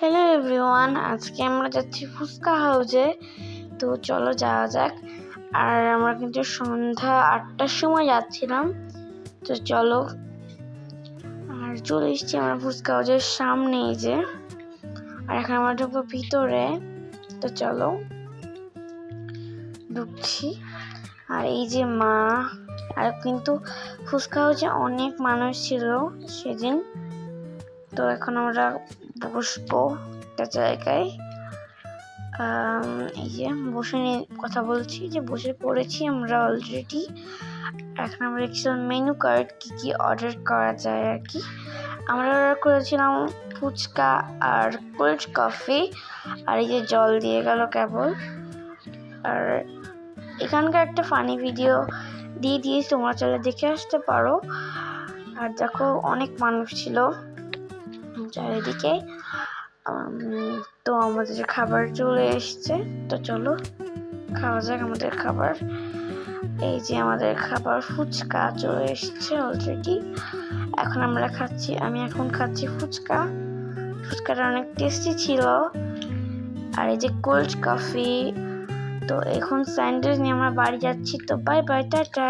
Hello everyone আজকে আমরা যাচ্ছি ফুচকা হাউসে তো চলো যাওয়া যাক। আর আমরা কিন্তু সন্ধ্যা আটটার সময় যাচ্ছিলাম। তো চলো। আর চলে এসছি আমরা ফুচকা হাউসের সামনে এই যে। আর এখন আমরা ঢুকবো ভিতরে। তো চলো। ঢুকছি। আর এই যে মা, আর কিন্তু ফুচকা হাউসে অনেক মানুষ ছিল সেদিন। তো এখন আমরা বসবো একটা জায়গায়। এই যে বসে নিয়ে কথা বলছি, যে বসে পড়েছি আমরা অলরেডি এখন আমরা কিছু মেনু কার্ড কি কি অর্ডার করা যায় আর কি। আমরা অর্ডার করেছিলাম ফুচকা আর কোল্ড কফি আর এই যে জল দিয়ে গেল কেবল। আর এখানকার একটা ফানি ভিডিও দিয়ে দিয়েছি, তোমরা চলে দেখে আসতে পারো। আর দেখো, অনেক মানুষ ছিল। চারিদিকে তো আমাদের যে খাবার চলে এসছে, তো চলো খাওয়া যাক আমাদের খাবার। এই যে আমাদের খাবার ফুচকা চলে এসছে অলরেডি এখন আমরা খাচ্ছি, আমি এখন খাচ্ছি ফুচকা। ফুচকাটা অনেক টেস্টি ছিল। আর এই যে কোল্ড কফি তো এখন স্যান্ডউইচ নিয়ে আমরা বাড়ি যাচ্ছি, তো বাই বাই টাটা।